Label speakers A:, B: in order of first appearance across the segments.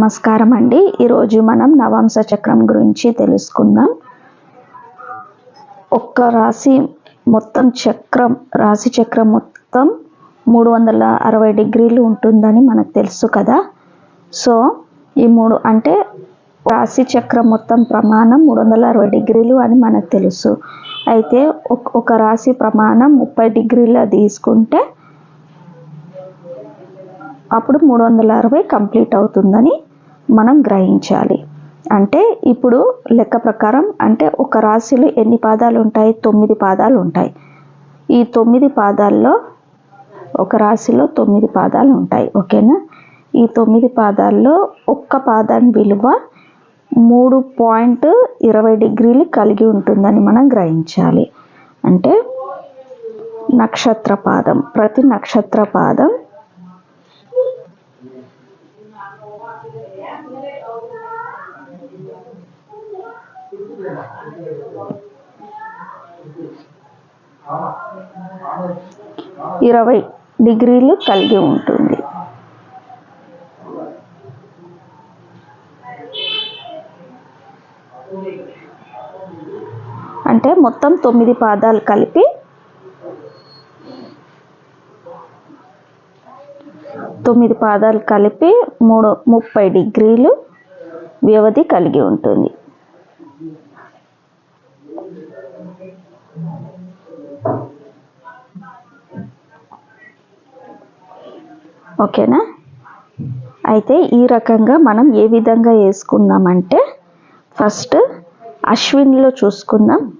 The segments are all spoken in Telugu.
A: నమస్కారం అండి ఈరోజు మనం నవాంశ చక్రం గురించి తెలుసుకుందాం. ఒక్క రాశి మొత్తం చక్రం రాశి చక్రం మొత్తం మూడు వందల అరవై డిగ్రీలు ఉంటుందని మనకు తెలుసు కదా. సో ఈ మూడు అంటే రాశి చక్రం మొత్తం ప్రమాణం మూడు వందల అరవై డిగ్రీలు అని మనకు తెలుసు. అయితే ఒక రాశి ప్రమాణం ముప్పై డిగ్రీల తీసుకుంటే అప్పుడు మూడు వందల అరవై కంప్లీట్ అవుతుందని మనం గ్రహించాలి. అంటే ఇప్పుడు లెక్క ప్రకారం అంటే ఒక రాశిలో ఎన్ని పాదాలు ఉంటాయి తొమ్మిది పాదాలు ఉంటాయి ఈ తొమ్మిది పాదాల్లో ఒక రాశిలో తొమ్మిది పాదాలు ఉంటాయి ఓకేనా? ఈ తొమ్మిది పాదాల్లో ఒక్క పాదాన్ని విలువ మూడు పాయింట్ ఇరవై డిగ్రీలు కలిగి ఉంటుందని మనం గ్రహించాలి. అంటే నక్షత్ర పాదం. ప్రతి నక్షత్ర పాదం ఇరవై డిగ్రీలు కలిగి ఉంటుంది. అంటే మొత్తం తొమ్మిది పాదాలు కలిపి తొమ్మిది పాదాలు కలిపి మూడు ముప్పై డిగ్రీలు వ్యవధి కలిగి ఉంటుంది. ఓకేనా? అయితే ఈ రకంగా మనం ఏ విధంగా వేసుకుందామంటే ఫస్ట్ అశ్విన్లో చూసుకుందాం.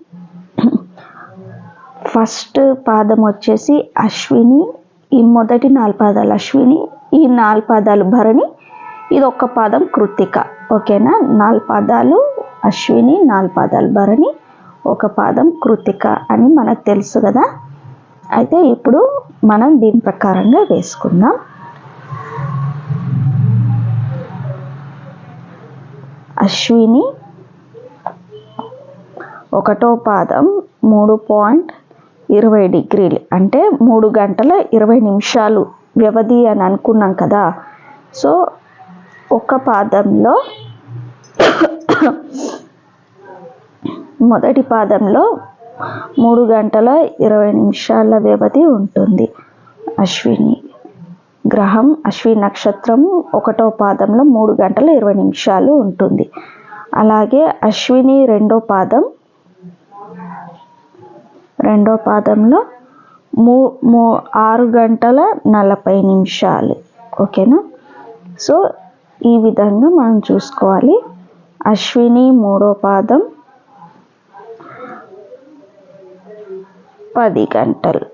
A: ఫస్ట్ పాదం వచ్చేసి అశ్విని ఈ మొదటి నాలుగు పాదాలు అశ్విని ఈ నాలుగు పాదాలు భరణి ఇది ఒక్క పాదం కృతిక. ఓకేనా? నాలుగు పాదాలు అశ్విని నాలుగు పాదాలు భరణి ఒక పాదం కృతిక అని మనకు తెలుసు కదా. అయితే ఇప్పుడు మనం దీని ప్రకారంగా వేసుకుందాం. అశ్విని ఒకటో పాదం మూడు పాయింట్ ఇరవై డిగ్రీలు. అంటే మూడు గంటల ఇరవై నిమిషాలు వ్యవధి అని అనుకున్నాం కదా. సో ఒక పాదంలో మొదటి పాదంలో మూడు గంటల ఇరవై నిమిషాల వ్యవధి ఉంటుంది. అశ్విని గ్రహం అశ్విని నక్షత్రం ఒకటో పాదంలో మూడు గంటల ఇరవై నిమిషాలు ఉంటుంది. అలాగే అశ్విని రెండో పాదం రెండో పాదంలో మూ మూ ఆరు గంటల నలభై నిమిషాలు. ఓకేనా? సో ఈ విధంగా మనం చూసుకోవాలి. అశ్విని మూడో పాదం పది గంటలు.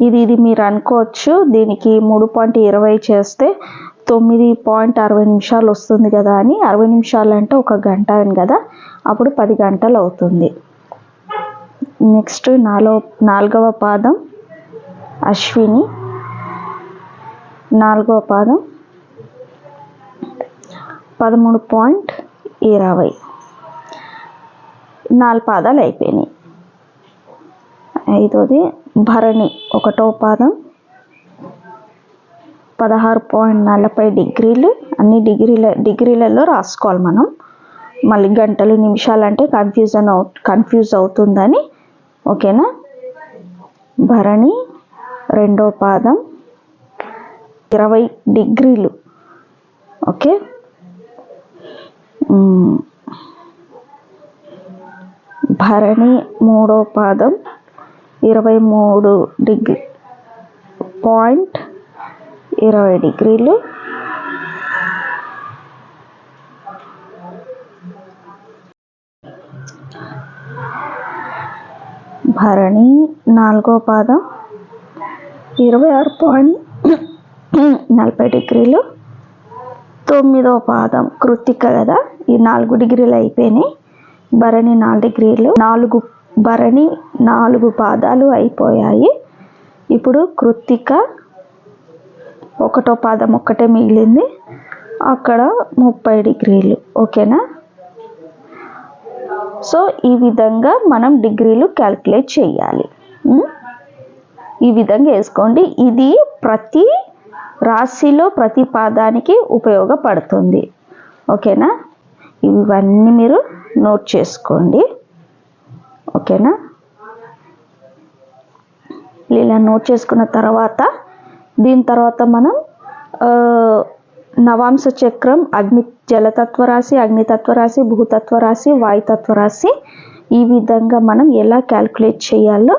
A: ఇది ఇది మీరు అనుకోవచ్చు. దీనికి మూడు పాయింట్ ఇరవై చేస్తే తొమ్మిది పాయింట్ అరవై నిమిషాలు వస్తుంది కదా అని. అరవై నిమిషాలు అంటే ఒక గంట అని కదా. అప్పుడు పది గంటలు అవుతుంది. నెక్స్ట్ నాలో నాలుగవ పాదం అశ్విని. నాలుగవ పాదం పదమూడు పాయింట్ ఇరవై. నాలుగు పాదాలు అయిపోయినాయి. ఐదోది భరణి ఒకటో పాదం పదహారు పాయింట్ నలభై డిగ్రీలు అన్ని డిగ్రీల డిగ్రీలలో రాసుకోవాలి మనం. మళ్ళీ గంటలు నిమిషాలు అంటే కన్ఫ్యూజన్ అవు కన్ఫ్యూజ్ అవుతుందని. ఓకేనా? భరణి రెండో పాదం. ఇరవై డిగ్రీలు. ఓకే? భరణి మూడో పాదం. ఇరవై మూడు డిగ్రీ పాయింట్ ఇరవై డిగ్రీలు. భరణి నాలుగో పాదం ఇరవై ఆరు పాయింట్ నలభై డిగ్రీలు. తొమ్మిదో పాదం కృతిక కదా ఈ నాలుగు డిగ్రీలు అయిపోయినాయి. భరణి నాలుగు డిగ్రీలు. నాలుగు భరణి నాలుగు పాదాలు అయిపోయాయి. ఇప్పుడు కృత్తిక ఒకటో పాదం ఒక్కటే మిగిలింది. అక్కడ ముప్పై డిగ్రీలు. ఓకేనా? సో ఈ విధంగా మనం డిగ్రీలు క్యాల్కులేట్ చేయాలి. ఈ విధంగా వేసుకోండి. ఇది ప్రతి రాశిలో ప్రతి పాదానికి ఉపయోగపడుతుంది. ఓకేనా? ఇవన్నీ మీరు నోట్ చేసుకోండి. ఓకేనా? ఇలా నోట్ చేసుకున్న తర్వాత దీని తర్వాత మనం నవాంశ చక్రం అగ్ని జలతత్వ రాశి అగ్నితత్వ రాశి భూతత్వ రాశి వాయుతత్వ రాశి ఈ విధంగా మనం ఎలా క్యాల్కులేట్ చేయాలో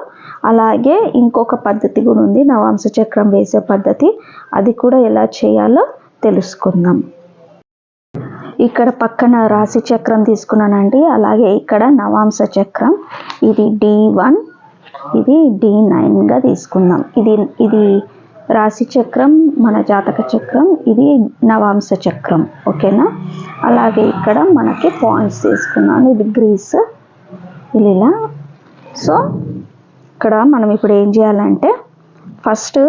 A: అలాగే ఇంకొక పద్ధతి కూడా ఉంది నవాంశ చక్రం వేసే పద్ధతి. అది కూడా ఎలా చేయాలో తెలుసుకుందాం. ఇక్కడ పక్కన రాశి చక్రం తీసుకున్నానండి. అలాగే ఇక్కడ నవాంశ చక్రం. ఇది డి వన్ ఇది డి నైన్గా తీసుకుందాం. ఇది ఇది రాశి చక్రం మన జాతక చక్రం ఇది నవాంశ చక్రం. ఓకేనా? అలాగే ఇక్కడ మనకి పాయింట్స్ తీసుకున్నాను. ఇది గ్రీస్ ఇది ఇలా. సో ఇక్కడ మనం ఇప్పుడు ఏం చేయాలంటే ఫస్ట్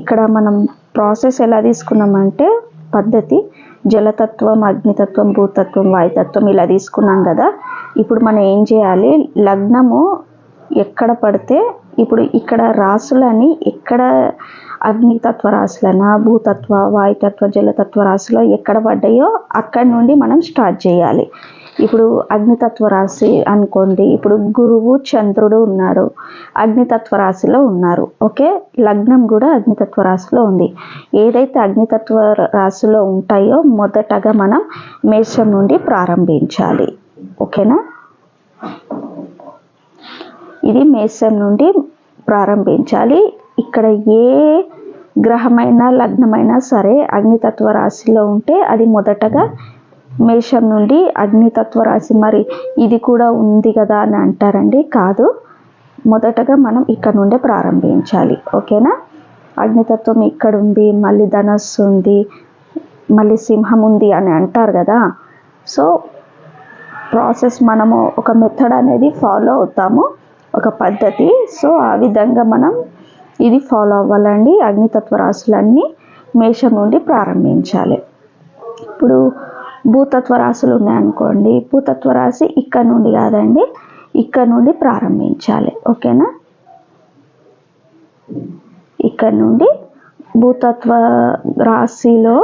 A: ఇక్కడ మనం ప్రాసెస్ ఎలా తీసుకున్నామంటే పద్ధతి జలతత్వం అగ్నితత్వం భూతత్వం వాయుతత్వం ఇలా తీసుకున్నాం కదా. ఇప్పుడు మనం ఏం చేయాలి? లగ్నము ఎక్కడ పడితే ఇప్పుడు ఇక్కడ రాసులని ఎక్కడ అగ్నితత్వ రాశులనా భూతత్వ వాయుతత్వ జలతత్వ రాశిలో ఎక్కడ పడ్డాయో అక్కడ నుండి మనం స్టార్ట్ చేయాలి. ఇప్పుడు అగ్నితత్వ రాశి అనుకోండి. ఇప్పుడు గురువు చంద్రుడు ఉన్నాడు అగ్నితత్వ రాశిలో ఉన్నారు. ఓకే? లగ్నం కూడా అగ్నితత్వ రాశిలో ఉంది. ఏదైతే అగ్నితత్వ రాశిలో ఉంటాయో మొదటగా మనం మేషం నుండి ప్రారంభించాలి. ఓకేనా? ఇది మేషం నుండి ప్రారంభించాలి. ఇక్కడ ఏ గ్రహమైనా లగ్నమైనా సరే అగ్నితత్వ రాశిలో ఉంటే అది మొదటగా మేషం నుండి అగ్నితత్వ రాశి. మరి ఇది కూడా ఉంది కదా అని అంటారండి. కాదు. మొదటగా మనం ఇక్కడ నుండే ప్రారంభించాలి. ఓకేనా? అగ్నితత్వం ఇక్కడ ఉంది మళ్ళీ ధనస్సు ఉంది మళ్ళీ సింహం ఉంది అని అంటారు కదా. సో ప్రాసెస్ మనము ఒక మెథడ్ అనేది ఫాలో అవుతాము. ఒక పద్ధతి. సో ఆ విధంగా మనం ఇది ఫాలో అవ్వాలండి. అగ్నితత్వ రాశులన్నీ మేషం నుండి ప్రారంభించాలి. ఇప్పుడు భూతత్వ రాశులు ఉన్నాయనుకోండి భూతత్వ రాశి ఇక్కడ నుండి కాదండి. ఇక్కడ నుండి ప్రారంభించాలి. ఓకేనా? ఇక్కడ నుండి భూతత్వ రాశిలో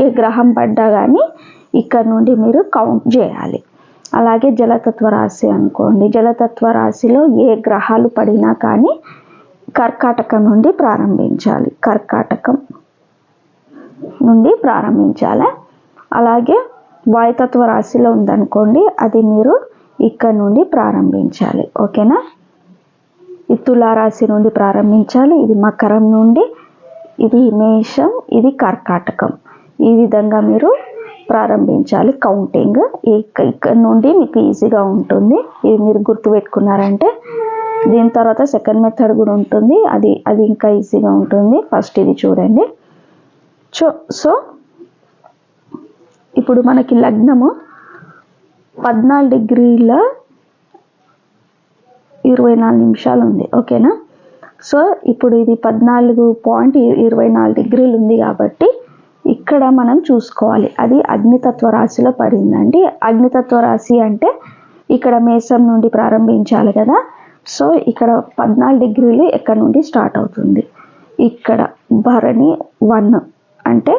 A: ఏ గ్రహం పడ్డా కానీ ఇక్కడ నుండి మీరు కౌంట్ చేయాలి. అలాగే జలతత్వ రాశి అనుకోండి. జలతత్వ రాశిలో ఏ గ్రహాలు పడినా కానీ కర్కాటకం నుండి ప్రారంభించాలి. కర్కాటకం నుండి ప్రారంభించాలి. అలాగే వాయుతత్వ రాశిలో ఉందనుకోండి అది మీరు ఇక్కడ నుండి ప్రారంభించాలి. ఓకేనా? ఈ తులారాశి నుండి ప్రారంభించాలి. ఇది మకరం నుండి ఇది మేషం ఇది కర్కాటకం. ఈ విధంగా మీరు ప్రారంభించాలి. కౌంటింగ్ ఇక్కడ నుండి మీకు ఈజీగా ఉంటుంది. ఇది మీరు గుర్తుపెట్టుకున్నారంటే దీని తర్వాత సెకండ్ మెథడ్ కూడా ఉంటుంది. అది అది ఇంకా ఈజీగా ఉంటుంది. ఫస్ట్ ఇది చూడండి. సో సో ఇప్పుడు మనకి లగ్నము పద్నాలుగు డిగ్రీల ఇరవై నాలుగు నిమిషాలు ఉంది. ఓకేనా? సో ఇప్పుడు ఇది పద్నాలుగు పాయింట్ ఇరవై నాలుగు డిగ్రీలు ఉంది కాబట్టి ఇక్కడ మనం చూసుకోవాలి. అది అగ్నితత్వ రాశిలో పడిందండి. అగ్నితత్వ రాశి అంటే ఇక్కడ మేసం నుండి ప్రారంభించాలి కదా. సో ఇక్కడ పద్నాలుగు డిగ్రీలు ఎక్కడ నుండి స్టార్ట్ అవుతుంది? ఇక్కడ భరణి వన్ అంటే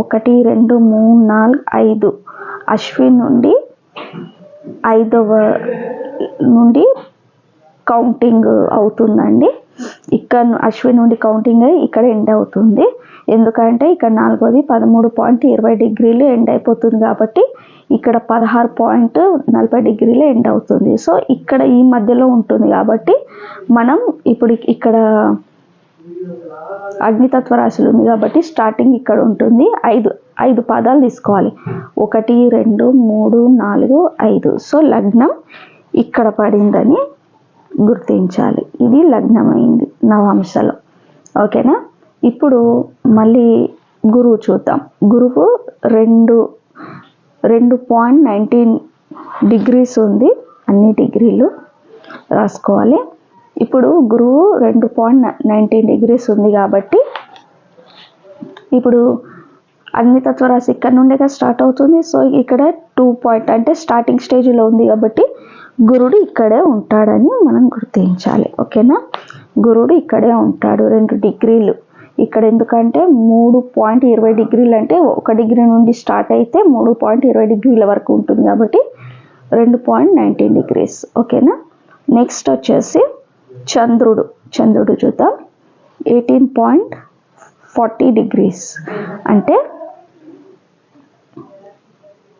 A: ఒకటి రెండు మూడు నాలుగు ఐదు. అశ్విన్ నుండి ఐదవ నుండి కౌంటింగ్ అవుతుందండి. ఇక్కడ అశ్విన్ నుండి కౌంటింగ్ అయ్యి ఇక్కడ ఎండ్ అవుతుంది. ఎందుకంటే ఇక్కడ నాలుగోది పదమూడు పాయింట్ ఇరవై డిగ్రీలు ఎండ్ అయిపోతుంది కాబట్టి ఇక్కడ పదహారు పాయింట్ నలభై డిగ్రీలు ఎండ్ అవుతుంది. సో ఇక్కడ ఈ మధ్యలో ఉంటుంది కాబట్టి మనం ఇప్పుడు ఇక్కడ అగ్నితత్వ రాశులు ఉంది కాబట్టి స్టార్టింగ్ ఇక్కడ ఉంటుంది. ఐదు ఐదు పాదాలు తీసుకోవాలి. ఒకటి రెండు మూడు నాలుగు ఐదు. సో లగ్నం ఇక్కడ పడిందని గుర్తించాలి. ఇది లగ్నమైంది నవాంశలో. ఓకేనా? ఇప్పుడు మళ్ళీ గురువు చూద్దాం. గురువు రెండు రెండు పాయింట్ నైన్టీన్ డిగ్రీస్ ఉంది. అన్ని డిగ్రీలు రాసుకోవాలి. ఇప్పుడు గురువు రెండు పాయింట్ నైంటీన్ డిగ్రీస్ ఉంది కాబట్టి ఇప్పుడు అన్ని తత్వరాశి ఇక్కడ నుండే స్టార్ట్ అవుతుంది. సో ఇక్కడ టూ పాయింట్ అంటే స్టార్టింగ్ స్టేజ్లో ఉంది కాబట్టి గురుడు ఇక్కడే ఉంటాడని మనం గుర్తించాలి. ఓకేనా గురుడు ఇక్కడే ఉంటాడు రెండు డిగ్రీలు. ఇక్కడ ఎందుకంటే మూడు పాయింట్ ఇరవై డిగ్రీలు అంటే ఒక డిగ్రీ నుండి స్టార్ట్ అయితే మూడు పాయింట్ ఇరవై డిగ్రీల వరకు ఉంటుంది కాబట్టి రెండు పాయింట్ నైన్టీన్ డిగ్రీస్ ఓకేనా నెక్స్ట్ వచ్చేసి చంద్రుడు చంద్రుడు చూద్దాం. ఎయిటీన్ పాయింట్ ఫార్టీ డిగ్రీస్ అంటే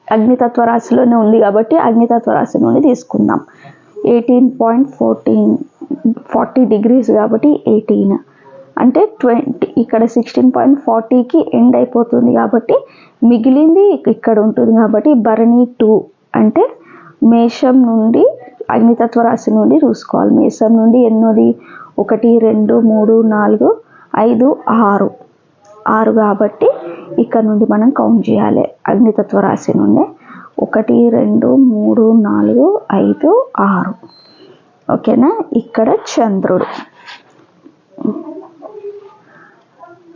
A: అగ్నితత్వ రాశిలోనే ఉంది కాబట్టి అగ్నితత్వ రాశి నుండి తీసుకుందాం. Eighteen point fourteen forty degrees కాబట్టి ఎయిటీన్ అంటే ట్వంటీ ఇక్కడ సిక్స్టీన్ పాయింట్ ఫార్టీకి ఎండ్ అయిపోతుంది కాబట్టి మిగిలింది ఇక్కడ ఉంటుంది కాబట్టి భరణి టూ అంటే మేషం నుండి అగ్నితత్వ రాశి నుండి చూసుకోవాలి. మేషం నుండి ఎన్నోది ఒకటి రెండు మూడు నాలుగు ఐదు ఆరు. ఆరు కాబట్టి ఇక్కడ నుండి మనం కౌంట్ చేయాలి. అగ్నితత్వ రాశి నుండి ఒకటి రెండు మూడు నాలుగు ఐదు ఆరు. ఓకేనా? ఇక్కడ చంద్రుడు.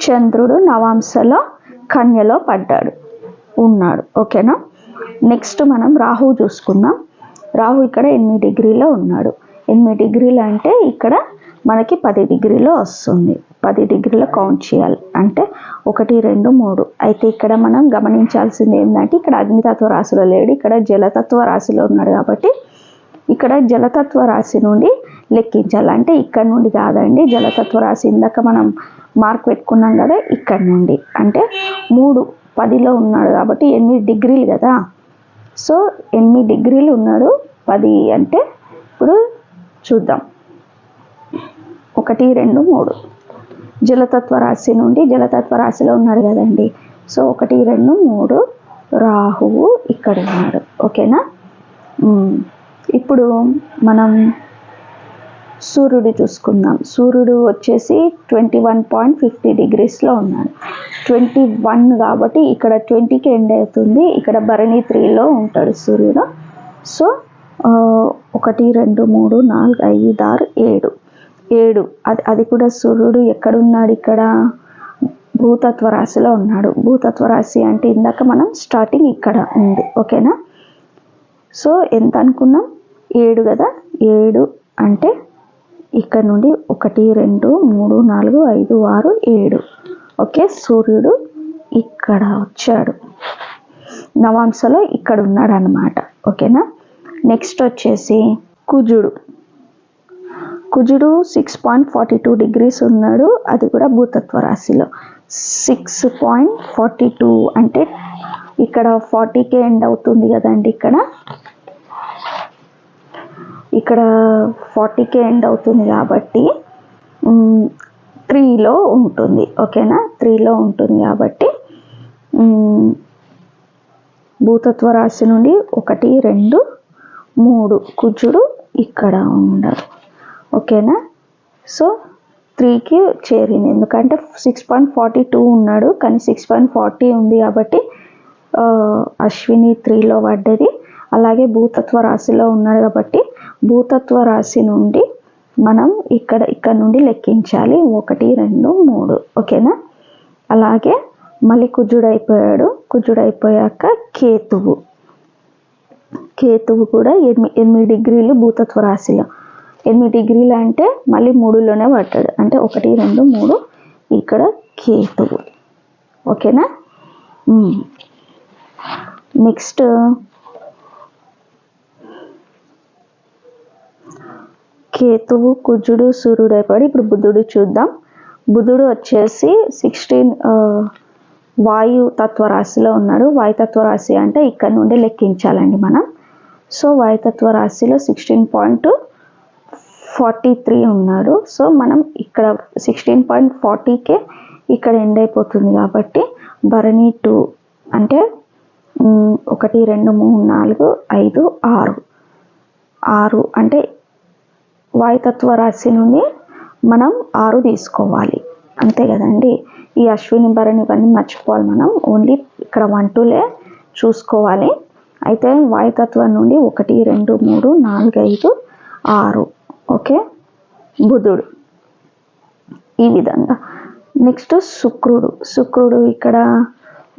A: చంద్రుడు నవాంశలో కన్యలో పడ్డాడు. ఉన్నాడు. ఓకేనా? నెక్స్ట్ మనం రాహు చూసుకుందాం. రాహు ఇక్కడ ఎనిమిది డిగ్రీలో ఉన్నాడు. ఎనిమిది డిగ్రీలు అంటే ఇక్కడ మనకి పది డిగ్రీలో వస్తుంది. పది డిగ్రీలో కౌంట్ చేయాలి. అంటే ఒకటి రెండు మూడు. అయితే ఇక్కడ మనం గమనించాల్సింది ఏంటంటే ఇక్కడ అగ్నితత్వ రాశిలో లేడు. ఇక్కడ జలతత్వ రాశిలో ఉన్నాడు కాబట్టి ఇక్కడ జలతత్వ రాశి నుండి లెక్కించాలి. అంటే ఇక్కడ నుండి కాదండి జలతత్వ రాశి ఇందాక మనం మార్క్ పెట్టుకున్నాం కదా ఇక్కడ నుండి. అంటే మూడు పదిలో ఉన్నాడు కాబట్టి ఎనిమిది డిగ్రీలు కదా. సో ఎనిమిది డిగ్రీలు ఉన్నాడు? పది అంటే ఇప్పుడు చూద్దాం. ఒకటి రెండు మూడు. జలతత్వ రాశి నుండి జలతత్వ రాశిలో ఉన్నాడు కదండి. సో ఒకటి రెండు మూడు. రాహువు ఇక్కడ ఉన్నాడు. ఓకేనా? ఇప్పుడు మనం సూర్యుడు చూసుకుందాం. సూర్యుడు వచ్చేసి ట్వంటీ వన్ పాయింట్ ఫిఫ్టీ డిగ్రీస్లో ఉన్నాడు. ట్వంటీ వన్ కాబట్టి ఇక్కడ ట్వంటీకి ఎండ్ అవుతుంది. ఇక్కడ భరణి త్రీలో ఉంటాడు సూర్యుడు. సో ఒకటి రెండు మూడు నాలుగు ఐదు ఆరు ఏడు. ఏడు. అది అది కూడా సూర్యుడు ఎక్కడున్నాడు ఇక్కడ? భూతత్వ రాశిలో ఉన్నాడు. భూతత్వ రాశి అంటే ఇందాక మనం స్టార్టింగ్ ఇక్కడ ఉంది. ఓకేనా? సో ఎంత అనుకున్నాం? ఏడు కదా? ఏడు అంటే ఇక్కడ నుండి ఒకటి రెండు మూడు నాలుగు ఐదు ఆరు ఏడు. ఓకే సూర్యుడు ఇక్కడ వచ్చాడు. నవాంశలో ఇక్కడ ఉన్నాడు అనమాట ఓకేనా? నెక్స్ట్ వచ్చేసి కుజుడు. కుజుడు six point forty two degrees ఉన్నాడు. అది కూడా భూతత్వ రాశిలో. సిక్స్ పాయింట్ ఫార్టీ టూ అంటే ఇక్కడ ఫార్టీకే ఎండ్ అవుతుంది కదండి ఇక్కడ. ఇక్కడ ఫార్టీకే ఎండ్ అవుతుంది కాబట్టి త్రీలో ఉంటుంది. ఓకేనా? త్రీలో ఉంటుంది కాబట్టి భూతత్వ రాశి నుండి ఒకటి రెండు మూడు కుజుడు ఇక్కడ ఉండరు. ఓకేనా? సో త్రీకి చేరింది. ఎందుకంటే సిక్స్ పాయింట్ ఫార్టీ టూ ఉన్నాడు కానీ సిక్స్ పాయింట్ ఫార్టీ ఉంది కాబట్టి అశ్విని త్రీలో పడ్డది. అలాగే భూతత్వ రాశిలో ఉన్నాడు కాబట్టి భూతత్వ రాశి నుండి మనం ఇక్కడ ఇక్కడ నుండి లెక్కించాలి. ఒకటి రెండు మూడు. ఓకేనా? అలాగే మళ్ళీ కుజుడైపోయాడు. కుజుడైపోయాక కేతువు. కేతువు కూడా ఎనిమిది ఎనిమిది డిగ్రీలు భూతత్వ రాశిలో. ఎనిమిది డిగ్రీలు అంటే మళ్ళీ మూడులోనే పట్టాడు అంటే ఒకటి రెండు మూడు. ఇక్కడ కేతువు. ఓకేనా? నెక్స్ట్ కేతువు కుజుడు సూర్యుడు అయిపోయాడు. ఇప్పుడు బుధుడు చూద్దాం. బుధుడు వచ్చేసి సిక్స్టీన్ వాయు తత్వ రాశిలో ఉన్నాడు. వాయుతత్వ రాశి అంటే ఇక్కడ నుండి లెక్కించాలండి మనం. సో వాయుతత్వ రాశిలో సిక్స్టీన్ పాయింట్ ఫార్టీ త్రీ ఉన్నాడు. సో మనం ఇక్కడ సిక్స్టీన్ పాయింట్ ఫార్టీకే ఇక్కడ ఎండ్ అయిపోతుంది కాబట్టి భరణి టూ అంటే ఒకటి రెండు మూడు నాలుగు ఐదు ఆరు. ఆరు అంటే వాయుతత్వ రాశి నుండి మనం ఆరు తీసుకోవాలి. అంతే కదండి? ఈ అశ్విని భరణి ఇవన్నీ మర్చిపోవాలి మనం. ఓన్లీ ఇక్కడ వన్ టూలే చూసుకోవాలి. అయితే వాయుతత్వం నుండి ఒకటి రెండు మూడు నాలుగు ఐదు ఆరు. ఓకే? బుధుడు. ఈ విధంగా. నెక్స్ట్ శుక్రుడు. శుక్రుడు ఇక్కడ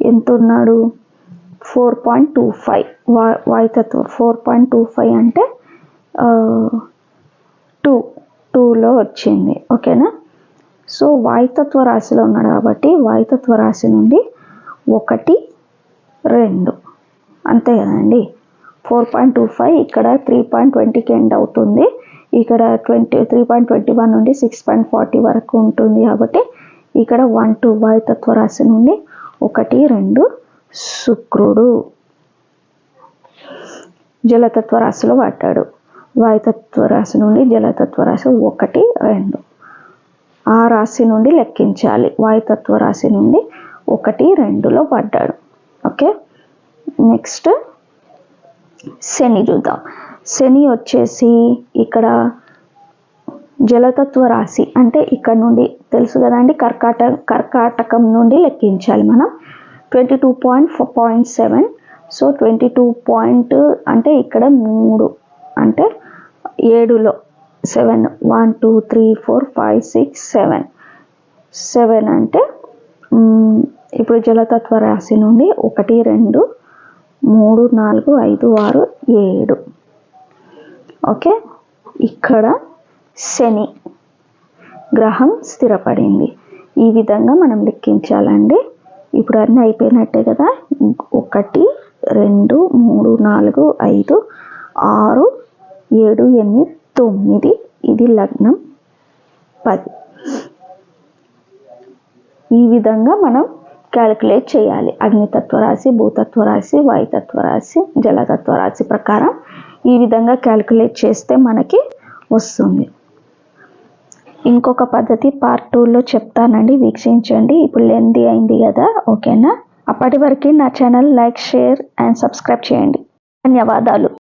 A: ఎంత ఉన్నాడు ఫోర్ పాయింట్ టూ ఫైవ్ వా వాయుతత్వం. ఫోర్ పాయింట్ టూ ఫైవ్ అంటే టూ టూలో వచ్చింది. ఓకేనా? సో వాయుతత్వ రాశిలో ఉన్నాడు కాబట్టి వాయుతత్వ రాశి నుండి ఒకటి రెండు. అంతే కదండి? ఫోర్ పాయింట్ టూ ఫైవ్ ఇక్కడ త్రీ పాయింట్ ట్వంటీకి ఎండ్ అవుతుంది. ఇక్కడ twenty three point twenty one నుండి సిక్స్ పాయింట్ ఫార్టీ వరకు ఉంటుంది కాబట్టి ఇక్కడ వన్ టూ వాయుతత్వ రాశి నుండి ఒకటి రెండు శుక్రుడు. జలతత్వ రాశిలో పడ్డాడు. వాయుతత్వ రాశి నుండి జలతత్వ రాశి ఒకటి రెండు. ఆ రాశి నుండి లెక్కించాలి. వాయుతత్వ రాశి నుండి ఒకటి రెండులో పడ్డాడు. ఓకే? నెక్స్ట్ శని చూద్దాం. శని వచ్చేసి ఇక్కడ జలతత్వ రాశి అంటే ఇక్కడ నుండి తెలుసు కదండి కర్కాట కర్కాటకం నుండి లెక్కించాలి మనం. Twenty two point point seven. So twenty two point అంటే ఇక్కడ మూడు. అంటే ఏడులో seven one two three four five six seven. Seven అంటే ఇప్పుడు జలతత్వ రాశి నుండి ఒకటి రెండు మూడు నాలుగు ఐదు ఆరు ఏడు. ఓకే? ఇక్కడ శని గ్రహం స్థిరపడింది. ఈ విధంగా మనం లెక్కించాలండి. ఇప్పుడు అన్నీ అయిపోయినట్టే కదా? ఒకటి రెండు మూడు నాలుగు ఐదు ఆరు ఏడు ఎనిమిది తొమ్మిది. ఇది లగ్నం పది. ఈ విధంగా మనం క్యాలిక్యులేట్ చేయాలి. అగ్నితత్వ రాశి భూతత్వ రాశి వాయుతత్వ రాశి జలతత్వ రాశి ప్రకారం ఈ విధంగా క్యాలిక్యులేట్ చేస్తే మనకి వస్తుంది. ఇంకొక పద్ధతి పార్ట్ టూలో చెప్తానండి. వీక్షించండి. ఇప్పుడు లెంది అయింది కదా. ఓకేనా? అప్పటి వరకు నా channel like share and subscribe చేయండి. ధన్యవాదాలు.